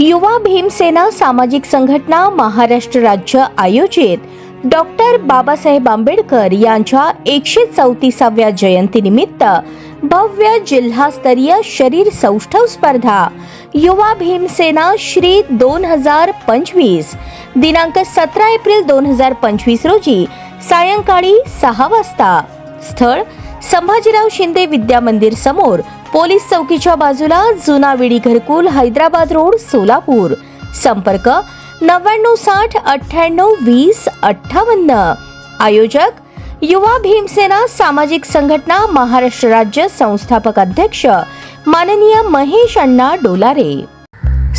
युवा भीमसेना सामाजिक संघटना महाराष्ट्र राज्य आयोजित डॉक्टर बाबासाहेब आंबेडकर यांच्या एकशे चौतीसाव्या जयंतीनिमित्त भव्य जिल्हास्तरीय शरीर सौष्ठव स्पर्धा युवा भीमसेना श्री दोन हजार पंचवीस दिनांक सतरा एप्रिल दोन हजार पंचवीस रोजी सायंकाळी सहा वाजता. स्थळ संभाजीराव शिंदे विद्या मंदिर समोर पोलीस चौकीच्या बाजूला जुना विडी घरकुल हैदराबाद रोड सोलापूर. संपर्क नव्याण्णव साठ अठ्ठ्याण्णव वीस अठ्ठावन्न. आयोजक युवा भीमसेना सामाजिक संघटना महाराष्ट्र राज्य संस्थापक अध्यक्ष माननीय महेश अण्णा डोलारे.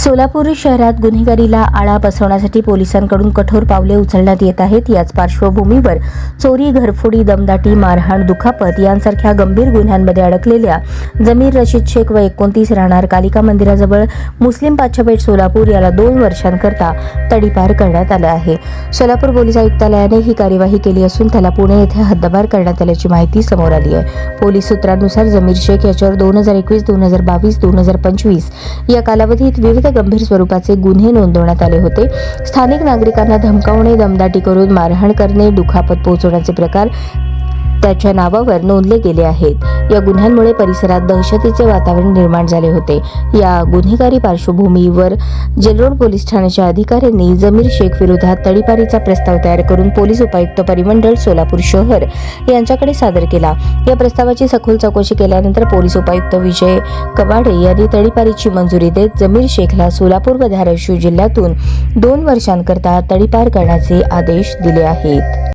सोलापूर शहरात गुन्हेगारीला आळा बसवण्यासाठी पोलिसांकडून कठोर पावले उचलण्यात येत आहेत. याच पार्श्वभूमीवर चोरी घरफोडी दमदाटी मारहाण दुखापत यांसारख्या गंभीर गुन्ह्यांमध्ये अडकलेल्या जमीर रशीद शेख व एकोणतीस राहणार कालिका मंदिराजवळ मुस्लिम पाच्छापेठ सोलापूर याला दोन वर्षांकरता तडीपार करण्यात आलं आहे. सोलापूर पोलीस आयुक्तालयाने ही कार्यवाही केली असून त्याला पुणे येथे हद्दपार करण्यात आल्याची माहिती समोर आली आहे. पोलीस सूत्रांनुसार जमीर शेख याच्यावर दोन हजार एकवीस दोन हजार बावीस दोन हजार पंचवीस या कालावधीत विविध गंभीर स्वरूपाचे गुन्हे नोंदवण्यात आले होते. स्थानिक नागरिकांना धमकावणे दमदाटी करून मारहाण करणे दुखापत पोहोचवण्याचे प्रकार त्याच्या नावावर नोंदले गेले आहेत. या गुन्ह्यांमुळे परिसरात दहशतीचे वातावरण निर्माण झाले होते. या गुन्हेगारी पार्श्वभूमीवर जेलरोड पोलीस ठाण्याच्या अधिकाऱ्यांनी जमीर शेख विरोधात तडीपारीचा प्रस्ताव तयार करून पोलीस उपायुक्त परिमंडळ सोलापूर शहर यांच्याकडे सादर केला. या प्रस्तावाची सखोल चौकशी केल्यानंतर पोलीस उपायुक्त विजय कवाडे यांनी तडीपारीची मंजुरी देत जमीर शेखला सोलापूर व धाराशिव जिल्ह्यातून दोन वर्षांकरता तडीपार करण्याचे आदेश दिले आहेत.